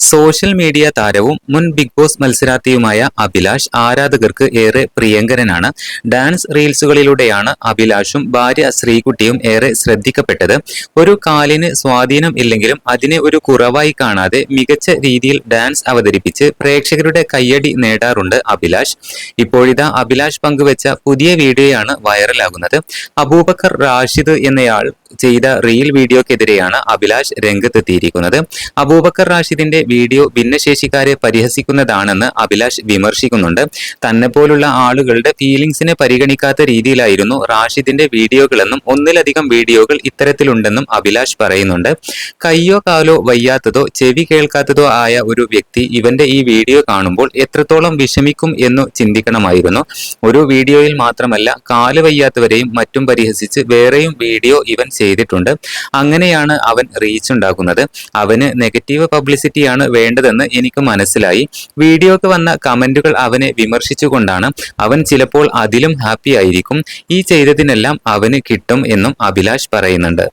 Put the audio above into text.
Social media താരവും മുൻ big boss മത്സരാർത്ഥിയുമായ Abhilash ആരാധകർക്ക് ഏറെ പ്രിയങ്കരനാണ്. ഡാൻസ് റീൽസുകളിലൂടെയാണ് അഭിലാഷും ഭാര്യ ശ്രീകുട്ടിയും ഏറെ ശ്രദ്ധിക്കപ്പെട്ടത്. ഒരു കാലിന് സ്വാധീനം ഇല്ലെങ്കിലും അതിനെ ഒരു കുറവായി കാണാതെ മികച്ച രീതിയിൽ ഡാൻസ് അവതരിപ്പിച്ച് പ്രേക്ഷകരുടെ കയ്യടി നേടാറുണ്ട് അഭിലാഷ്. ഇപ്പോഴിതാ അഭിലാഷ് പങ്കുവച്ച പുതിയ വീഡിയോയാണ് വൈറലാകുന്നത്. അബൂബക്കർ റാഷിദ് എന്നയാൾ ചെയ്ത റീൽ വീഡിയോക്കെതിരെയാണ് അഭിലാഷ് രംഗത്തെത്തിയിരിക്കുന്നത്. അബൂബക്കർ റാഷിദിന്റെ വീഡിയോ ഭിന്നശേഷിക്കാരെ പരിഹസിക്കുന്നതാണെന്ന് അഭിലാഷ് വിമർശിക്കുന്നുണ്ട്. തന്നെ പോലുള്ള ആളുകളുടെ ഫീലിംഗ്സിനെ പരിഗണിക്കാത്ത രീതിയിലായിരുന്നു റാഷിദിന്റെ വീഡിയോകളെന്നും ഒന്നിലധികം വീഡിയോകൾ ഇത്തരത്തിലുണ്ടെന്നും അഭിലാഷ് പറയുന്നുണ്ട്. കയ്യോ കാലോ വയ്യാത്തതോ ചെവി കേൾക്കാത്തതോ ആയ ഒരു വ്യക്തി ഇവന്റെ ഈ വീഡിയോ കാണുമ്പോൾ എത്രത്തോളം വിഷമിക്കും എന്നു ചിന്തിക്കണമായിരുന്നു. ഒരു വീഡിയോയിൽ മാത്രമല്ല കാൽ വയ്യാത്തവരെയും മറ്റും പരിഹസിച്ച് വേറെയും വീഡിയോ ഇവൻ ചെയ്തിട്ടുണ്ട്. അങ്ങനെയാണ് അവൻ റീച്ച് ഉണ്ടാക്കുന്നത്. അവന് നെഗറ്റീവ് പബ്ലിസിറ്റിയാണ് വേണ്ടതെന്ന് എനിക്ക് മനസ്സിലായി. വീഡിയോക്ക് വന്ന കമന്റുകൾ അവനെ വിമർശിച്ചുകൊണ്ടാണ്. അവൻ ചിലപ്പോൾ അതിലും ഹാപ്പി ആയിരിക്കും. ഈ ചെയ്തതിനെല്ലാം അവന് കിട്ടും എന്നും അഭിലാഷ് പറയുന്നുണ്ട്.